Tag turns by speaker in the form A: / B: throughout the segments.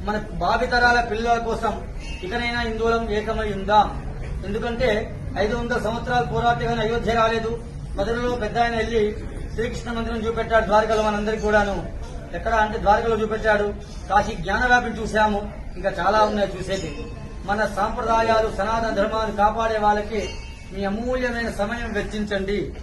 A: మన భావితరాల పిల్లల కోసం ఇకనైనా హిందువులం ఏకమై ఉందాం. ఎందుకంటే ఐదు వందల సంవత్సరాల పోరాటగానే అయోధ్య రాలేదు. మొదలలో పెద్ద ఆయన వెళ్ళి శ్రీకృష్ణ మందిరం చూపెట్టాడు ద్వారకలో మనందరికి కూడాను. ఎక్కడ అంటే ద్వారకలో చూపెట్టాడు. కాశీ జ్ఞానవ్యాపిని చూశాము. ఇంకా చాలా ఉన్నాయి చూసేది. మన సాంప్రదాయాలు సనాతన ధర్మాలు కాపాడే వాళ్ళకి మీ అమూల్యమైన సమయం వెచ్చించండి.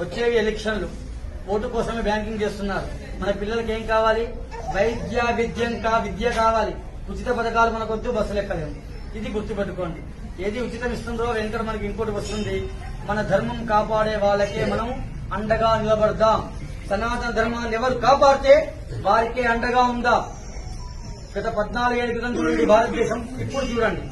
A: వచ్చేవి ఎలక్షన్లు. ఓటు కోసమే బ్యాంకింగ్ చేస్తున్నారు. మన పిల్లలకి ఏం కావాలి? వైద్య విద్యం కా విద్య కావాలి. ఉచిత పథకాలు మనకు వద్దు బస్సులు ఎక్కలేము ఇది గుర్తుపెట్టుకోండి. ఏది ఉచితం ఇస్తుందో వెంకట మనకి ఇంకోటి వస్తుంది. మన ధర్మం కాపాడే వాళ్ళకే మనం అండగా నిలబడదాం. సనాతన ధర్మాన్ని ఎవరు కాపాడితే వారికే అండగా ఉందా? గత పద్నాలుగేళ్ళ క్రితం చూడండి భారతదేశం. ఇప్పుడు చూడండి.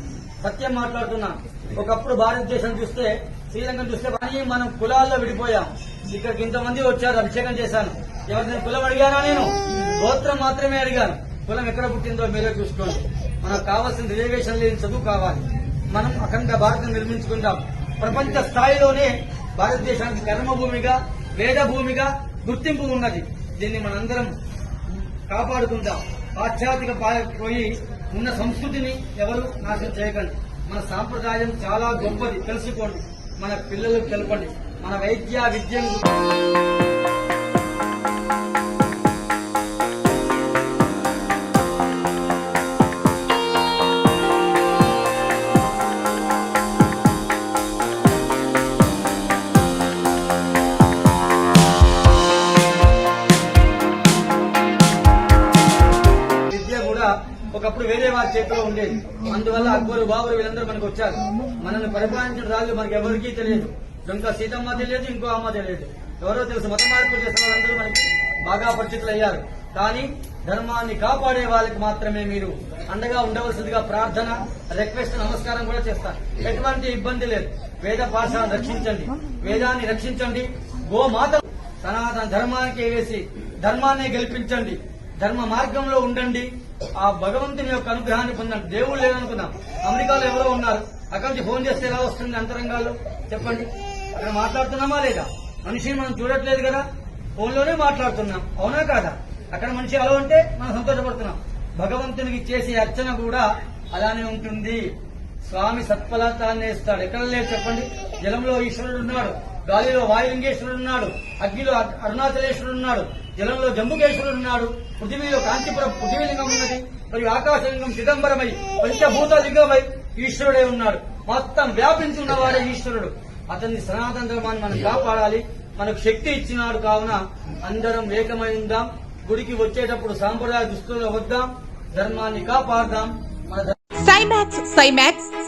A: సత్యం మాట్లాడుతున్నా. ఒకప్పుడు భారతదేశం చూస్తే శ్రీలంక చూస్తే కానీ మనం కులాల్లో విడిపోయాం. ఇక్కడికి ఇంతమంది వచ్చారు అభిషేకం చేశాను. ఎవరిని కులం అడిగానా నేను? గోత్రం మాత్రమే అడిగాను. కులం ఎక్కడ పుట్టిందో మీరే చూసుకోండి. మనకు కావాల్సిన రిజర్వేషన్ లేని చదువు కావాలి. మనం అఖండ భారతం నిర్మించుకుంటాం ప్రపంచ స్థాయిలోనే భారతదేశానికి కర్మభూమిగా వేద భూమిగా గుర్తింపు ఉన్నది. దీన్ని మనందరం కాపాడుకుందాం. పాశ్చాత్యక పోయి ఉన్న సంస్కృతిని ఎవరు నాశనం చేయకండి. మన సాంప్రదాయం చాలా గొప్పది. తెలుసుకోండి. మన పిల్లలకు తెలపండి. మన వైద్య విద్యను విద్య కూడా ఒకప్పుడు వేరే వారి చేతిలో ఉండేది. అందువల్ల అక్బరు బాబులు వీళ్ళందరూ మనకు వచ్చారు. మనల్ని పరిపాలించిన రాజు మనకి ఎవరికీ తెలియదు. ఇంకా సీతమ్మ తెలియదు ఇంకో అమ్మ తెలియదు. ఎవరో తెలుసు మత మార్పు చేసిన వాళ్ళందరూ మనకి బాగా పరిచితులు అయ్యారు కానీ ధర్మాన్ని కాపాడే వాళ్ళకి మాత్రమే మీరు అండగా ఉండవలసిందిగా ప్రార్థన రిక్వెస్ట్ నమస్కారం కూడా చేస్తారు. ఎటువంటి ఇబ్బంది లేదు. వేద పాఠశాలను రక్షించండి. వేదాన్ని రక్షించండి. గోమాత సనాతన ధర్మానికి వేసి ధర్మాన్ని గెలిపించండి. ధర్మ మార్గంలో ఉండండి. ఆ భగవంతుని యొక్క అనుగ్రహాన్ని పొందండి. దేవుడు లేదనుకున్నాం అమెరికాలో ఎవరో ఉన్నారు. అక్కడి నుంచి ఫోన్ చేస్తే ఎలా వస్తుంది అంతరంగాల్లో? చెప్పండి. అక్కడ మాట్లాడుతున్నామా లేదా? మనిషిని మనం చూడట్లేదు కదా? ఫోన్లోనే మాట్లాడుతున్నాం. అవునా కాదా? అక్కడ మనిషి అలా ఉంటే మనం సంతోషపడుతున్నాం. భగవంతునికి చేసే అర్చన కూడా అలానే ఉంటుంది. స్వామి సత్ఫలితాన్ని ఇస్తాడు. ఎక్కడ లేదు చెప్పండి? జలంలో ఈశ్వరుడు ఉన్నాడు. గాలిలో వాయులింగేశ్వరుడు ఉన్నాడు. అగ్నిలో అరుణాచలేశ్వరుడు ఉన్నాడు. జలంలో జంబుకేశ్వరుడు ఉన్నాడు. పృథివీలో కాంతిపురం పృథివీలింగం ఉన్నది. మరియు ఆకాశలింగం చిదంబరమై పంచభూత లింగమై ఈశ్వరుడే ఉన్నాడు. మొత్తం వ్యాపించి ఉన్నవాడే ఈశ్వరుడు. అతన్ని సనాతన ధర్మాన్ని మనం కాపాడాలి. మనకు శక్తి ఇచ్చినాడు కావున అందరం ఏకమై ఉందాం. గుడికి వచ్చేటప్పుడు సాంప్రదాయ దుస్తుల్లో వద్దాం ధర్మాన్ని కాపాడదాం. మన
B: సైమాక్స్ సైమాక్స్.